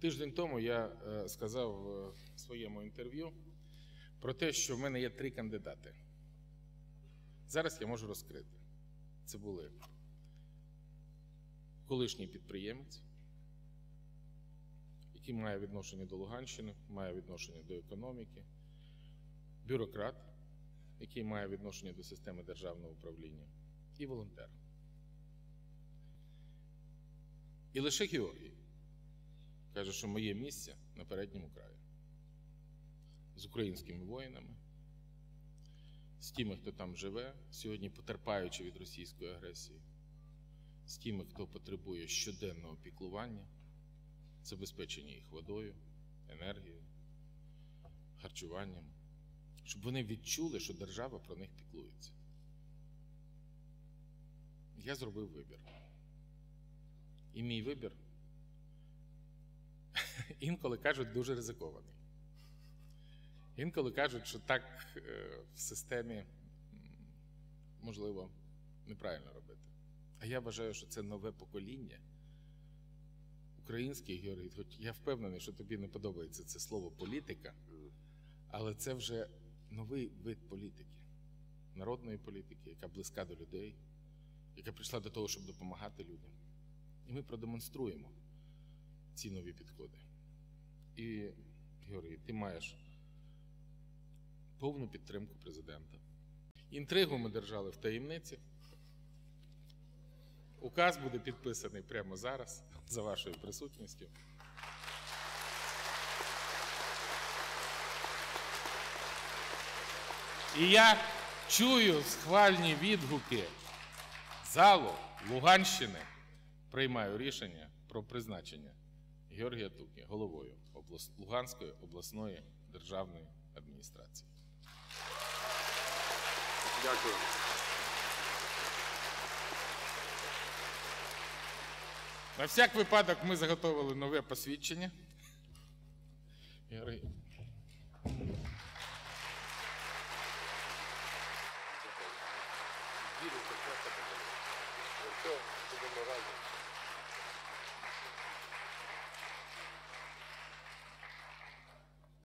Тиждень тому я е, сказав в своєму інтерв'ю про те, що в мене є три кандидати. Зараз я можу розкрити. Це були колишній підприємець, який має відношення до Луганщини, має відношення до економіки, бюрократ, який має відношення до системи державного управління, і волонтер. І лише Георгій каже, що моє місце на передньому краї з українськими воїнами, з тими, хто там живе, сьогодні потерпаючи від російської агресії, з тими, хто потребує щоденного піклування, забезпечення їх водою, енергією, харчуванням, щоб вони відчули, що держава про них піклується. Я зробив вибір. І мій вибір інколи кажуть дуже ризикований. Інколи кажуть, що так е, в системі можливо неправильно робити. А я вважаю, що це нове покоління. Український Георгій, хоч я впевнений, що тобі не подобається це слово політика, але це вже новий вид політики, народної політики, яка близька до людей, яка прийшла до того, щоб допомагати людям. І ми продемонструємо ці нові підходи. І, Георгій, ти маєш повну підтримку президента. Інтригу ми держали в таємниці. Указ буде підписаний прямо зараз за вашою присутністю. І я чую схвальні відгуки залу Луганщини. Приймаю рішення про призначення Георгія Туки головою. Луганської обласної державної адміністрації. Дякую. На всяк випадок ми заготовили нове посвідчення. Георгій. Це буде. Якщо будемо разом.